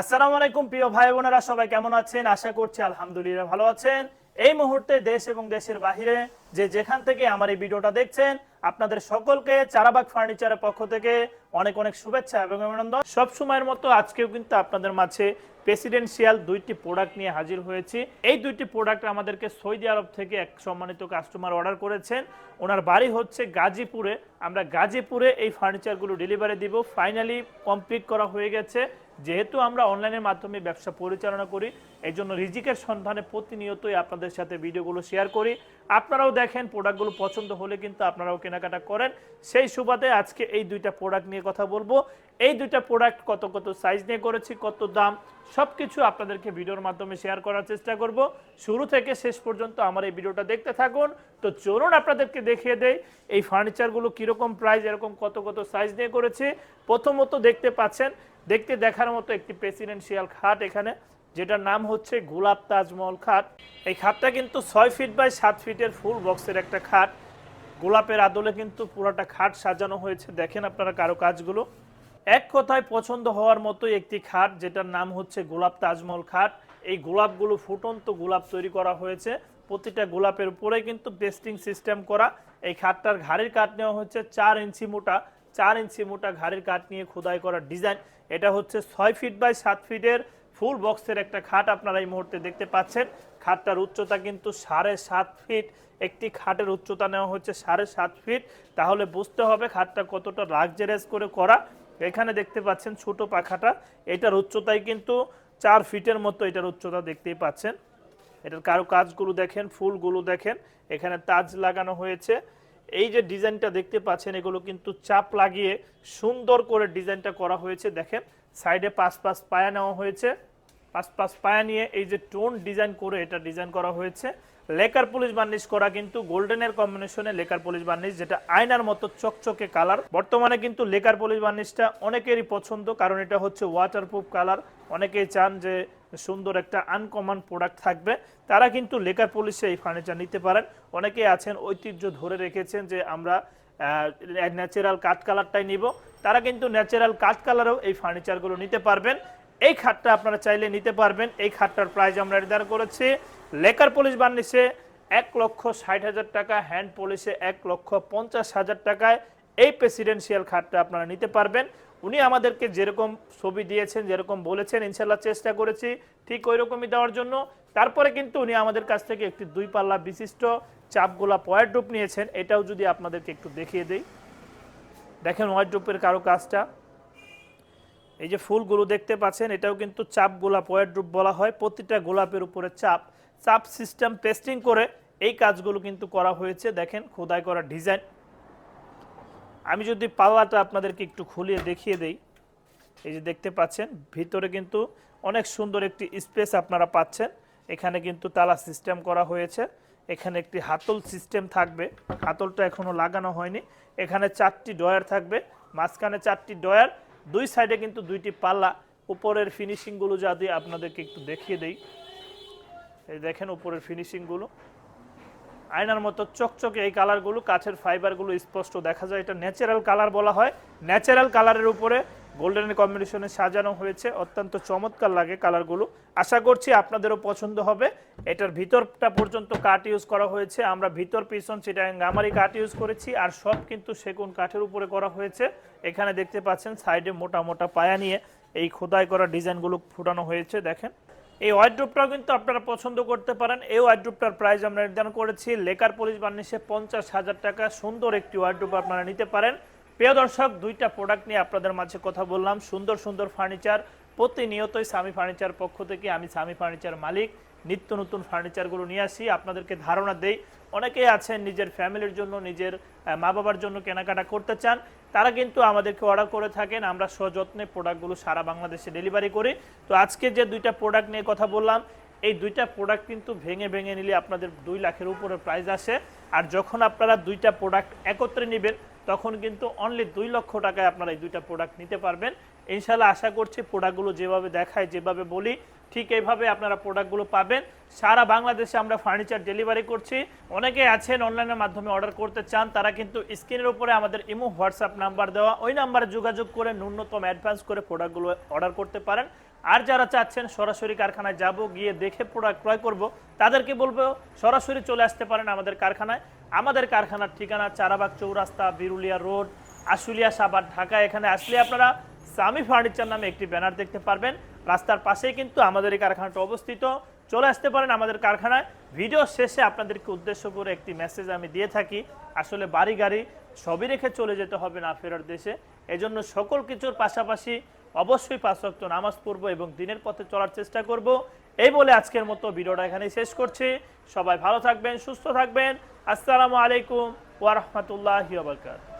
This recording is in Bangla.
আসসালামু আলাইকুম, প্রিয় ভাই বোনেরা, সবাই কেমন আছেন? আশা করছি আলহামদুলিল্লাহ ভালো আছেন। এই মুহূর্তে দেশ এবং দেশের বাহিরে যে যেখান থেকে আমার এই ভিডিওটা দেখছেন, আপনাদের সকলকে চারাবাগ ফার্নিচারের পক্ষ থেকে অনেক অনেক শুভেচ্ছা এবং অভিনন্দন। সব সময়ের মতো আজকেও কিন্তু আপনাদের মাঝে প্রেসিডেন্সিয়াল দুইটি প্রোডাক্ট নিয়ে হাজির হয়েছি। এই দুইটি প্রোডাক্ট আমাদেরকে সৌদি আরব থেকে এক সম্মানিত কাস্টমার অর্ডার করেছেন। ওনার বাড়ি হচ্ছে গাজীপুরে। আমরা গাজীপুরে এই ফার্নিচারগুলো ডেলিভারি দিব। ফাইনালি কমপ্লিট করা হয়ে গেছে। যেহেতু আমরা অনলাইনের মাধ্যমে ব্যবসা পরিচালনা করি এই জন্য রিজিকের সন্ধানে প্রতিনিয়তই আপনাদের সাথে ভিডিওগুলো শেয়ার করি। আপনারাও দেখেন প্রোডাক্টগুলো পছন্দ হলে কিন্তু আপনারাও কেনাকাটা করেন। সেই সুবাদে আজকে এই দুইটা প্রোডাক্ট নিয়ে কথা বলব। এই দুইটা প্রোডাক্ট কত কত সাইজ নিয়ে করেছি, কত দাম সব কিছু আপনাদেরকে ভিডিওর মাধ্যমে শেয়ার করার চেষ্টা করব। শুরু থেকে শেষ পর্যন্ত আমার এই ভিডিওটা দেখতে থাকুন। তো চলুন আপনাদেরকে দেখিয়ে দেয় এই ফার্নিচারগুলো কীরকম প্রাইস এরকম কত কত সাইজ নিয়ে করেছি। প্রথমত দেখতে পাচ্ছেন দেখতে দেখার মতো একটি প্রেসিডেন্সিয়াল খাট এখানে, যেটার নাম হচ্ছে গোলাপ তাজমহল খাট। এই খাটটা কিন্তু ছয় ফিট বাই সাত ফিটের ফুল বক্সের একটা খাট। গোলাপের আদলে কিন্তু পুরোটা খাট সাজানো হয়েছে। দেখেন আপনারা কারও কাজগুলো। এক কথায় পছন্দ হওয়ার মতোই একটি খাট, যেটার নাম হচ্ছে গোলাপ তাজমহল খাট। এই গোলাপগুলো ফুটন্ত গোলাপ তৈরি করা হয়েছে। প্রতিটা গোলাপের উপরে কিন্তু পেস্টিং সিস্টেম করা। এই খাটটার ঘাড়ির কাঠ নেওয়া হচ্ছে চার ইঞ্চি মোটা। চার ইঞ্চি মোটা ঘাড়ির কাঠ নিয়ে খোদাই করা ডিজাইন এটা হচ্ছে ছয় ফিট বাই সাত ফিটের ফুল বক্সের একটা খাট আপনারা এই মুহূর্তে দেখতে পাচ্ছেন। খাটটার উচ্চতা কিন্তু সাড়ে সাত ফিট একটি খাটের উচ্চতা নেওয়া হচ্ছে সাড়ে সাত ফিট তাহলে বুঝতে হবে খাটটা কতটা লাক্সারিয়াস করে করা। এখানে দেখতে পাচ্ছেন ছোট পাখাটা, এটার উচ্চতাই কিন্তু চার ফিটের মতো এটার উচ্চতা দেখতেই পাচ্ছেন। এটার কারও কাজগুলো দেখেন, ফুলগুলো দেখেন। এখানে তাজ লাগানো হয়েছে। এই যে ডিজাইনটা দেখতে পাচ্ছেন, এগুলো কিন্তু চাপ লাগিয়ে সুন্দর করে ডিজাইনটা করা হয়েছে। দেখেন, সাইডে পাঁচ পাঁচ পায়া নেওয়া হয়েছে। পাঁচ পাঁচ পায়া নিয়ে এই যে টোন ডিজাইন করে এটা ডিজাইন করা হয়েছে। লেকার পুলিশ বার্নিশ করা কিন্তু গোল্ডেনের কম্বিনেশনে লেকার পুলিশ বার্নিশ, যেটা আয়নার মতো চকচকে কালার বর্তমানে কিন্তু লেকার পুলিশ বার্নিশটা অনেকেরই পছন্দ, কারণ এটা হচ্ছে ওয়াটারপ্রুফ কালার অনেকেই চান যে সুন্দর একটা আনকমন প্রোডাক্ট থাকবে। তারা কিন্তু লেকার পুলিশে এই ফার্নিচার নিতে পারেন। অনেকেই আছেন ঐতিহ্য ধরে রেখেছেন যে আমরা ন্যাচারাল কাঠ কালারটাই নিব। তারা কিন্তু ন্যাচারাল কাঠ কালারেও এই ফার্নিচারগুলো নিতে পারবেন। এই খাটটা আপনারা চাইলে নিতে পারবেন। এই খাটটার প্রাইস আমরা নির্ধারণ করেছি। লেকার পুলিশ বার্নিশে এক লক্ষ ষাট হাজার টাকা হ্যান্ড পলিশে এক লক্ষ পঞ্চাশ হাজার টাকায়। এই প্রেসিডেন্সিয়াল খাটটা আপনারা নিতে পারবেন। উনি আমাদেরকে যেরকম ছবি দিয়েছেন, যেরকম বলেছেন ইনশাল্লাহ চেষ্টা করেছি ঠিক ওই রকমই দেওয়ার জন্য। তারপরে কিন্তু উনি আমাদের কাছ থেকে একটি দুই পাল্লা বিশিষ্ট চাপগোলা পয়ের ডুপ নিয়েছেন। এটাও যদি আপনাদেরকে একটু দেখিয়ে দিই। দেখেন হোয়াইট ডুপের কারও কাজটা এই যে ফুলগুলো দেখতে পাচ্ছেন, এটাও কিন্তু চাপ গোলাপ ওয়ার ড্রুপ বলা হয়। প্রতিটা গোলাপের উপরে চাপ। চাপ সিস্টেম পেস্টিং করে এই কাজগুলো কিন্তু করা হয়েছে। দেখেন, খোদাই করা ডিজাইন আমি যদি পাল্লাটা আপনাদেরকে একটু খুলিয়ে দেখিয়ে দেই। এই যে দেখতে পাচ্ছেন, ভিতরে কিন্তু অনেক সুন্দর একটি স্পেস আপনারা পাচ্ছেন। এখানে কিন্তু তালা সিস্টেম করা হয়েছে। এখানে একটি হাতল সিস্টেম থাকবে। হাতলটা এখনও লাগানো হয়নি। এখানে চারটি ডয়ার থাকবে। মাঝখানে চারটি ডয়ার দুই সাইডে কিন্তু দুইটি পাল্লা, উপরের ফিনিশিংগুলো যদি আপনাদেরকে একটু দেখিয়ে দেই। এই দেখেন উপরের ফিনিশিংগুলো আয়নার মতো চকচকে এই কালারগুলো কাঠের ফাইবারগুলো স্পষ্ট দেখা যায়। এটা ন্যাচারাল কালার বলা হয়। ন্যাচারাল কালারের উপরে গোল্ডেন কম্বিনেশনে সাজানো হয়েছে। অত্যন্ত চমৎকার লাগে কালারগুলো আশা করছি আপনাদেরও পছন্দ হবে। এটার ভিতরটা পর্যন্ত কাঠ ইউজ করা হয়েছে। আমরা ভিতর, পিছন, সেটা গামারি কাঠ ইউজ করেছি। আর সব কিন্তু সেগুন কাঠের উপরে করা হয়েছে। এখানে দেখতে পাচ্ছেন সাইডে মোটা মোটা পায়া নিয়ে এই খোদাই করা ডিজাইনগুলো ফুটানো হয়েছে, দেখেন। এই ওয়াইড্রুপটাও কিন্তু আপনারা পছন্দ করতে পারেন। এই ওয়াইড্রুপটার প্রাইস আমরা নির্ধারণ করেছি, লেকার পুলিশ বার্নিশে পঞ্চাশ হাজার টাকা। সুন্দর একটি ওয়াইড্রুপ আপনারা নিতে পারেন। প্রিয় দর্শক, দুইটা প্রোডাক্ট নিয়ে আপনাদের মাঝে কথা বললাম। সুন্দর সুন্দর ফার্নিচার প্রতিনিয়তই স্বামী ফার্নিচার পক্ষ থেকে আমি স্বামী ফার্নিচার মালিক। নিত্য নতুন ফার্নিচারগুলো নিয়ে আসি, আপনাদেরকে ধারণা দেই। অনেকেই আছেন নিজের ফ্যামিলির জন্য, নিজের মা বাবার জন্য কেনাকাটা করতে চান। তারা কিন্তু আমাদেরকে অর্ডার করে থাকেন। আমরা সযত্নে প্রোডাক্টগুলো সারা বাংলাদেশে ডেলিভারি করি। তো আজকে যে দুইটা প্রোডাক্ট নিয়ে কথা বললাম, এই দুইটা প্রোডাক্ট কিন্তু ভেঙে ভেঙে নিলে আপনাদের দুই লাখের উপরে প্রাইস আসে। আর যখন আপনারা দুইটা প্রোডাক্ট একত্রে নেবেন, তখন কিন্তু অনলি দুই লক্ষ টাকায় আপনারা এই দুইটা প্রোডাক্ট নিতে পারবেন। ইনশাল্লাহ আশা করছি প্রোডাক্টগুলো যেভাবে দেখায়, যেভাবে বলি ঠিক এইভাবে আপনারা প্রোডাক্টগুলো পাবেন। সারা বাংলাদেশে আমরা ফার্নিচার ডেলিভারি করছি। অনেকে আছেন অনলাইনের মাধ্যমে অর্ডার করতে চান, তারা কিন্তু স্ক্রিনের উপরে আমাদের ইমো হোয়াটসঅ্যাপ নাম্বার দেওয়া। ওই নাম্বারে যোগাযোগ করে ন্যূনতম অ্যাডভান্স করে প্রোডাক্টগুলো অর্ডার করতে পারেন। আর যারা চাচ্ছেন সরাসরি কারখানায় যাব, গিয়ে দেখে প্রোডাক্ট ক্রয় করব, তাদেরকে বলব সরাসরি চলে আসতে পারেন আমাদের কারখানায়। আমাদের কারখানার ঠিকানা চারাবাগ চৌরাস্তা, বিরুলিয়া রোড, আশুলিয়া সাবার ঢাকা। এখানে আসলে আপনারা সামি ফার্নিচার নামে একটি ব্যানার দেখতে পারবেন। রাস্তার পাশেই কিন্তু আমাদের এই কারখানাটা অবস্থিত। চলে আসতে পারেন আমাদের কারখানায়। ভিডিও শেষে আপনাদেরকে উদ্দেশ্য করে একটি মেসেজ আমি দিয়ে থাকি, আসলে বাড়ি গাড়ি সবই রেখে চলে যেতে হবে না ফেরার দেশে। এজন্য সকল কিছুর পাশাপাশি অবশ্যই পাঁচ ওয়াক্ত নামাজ পড়ব এবং দিনের পথে চলার চেষ্টা করব। এই বলে আজকের মতো ভিডিওটা এখানেই শেষ করছি। সবাই ভালো থাকবেন, সুস্থ থাকবেন। আসসালামু আলাইকুম ওয়া রাহমাতুল্লাহি ওয়া বারাকাতুহু।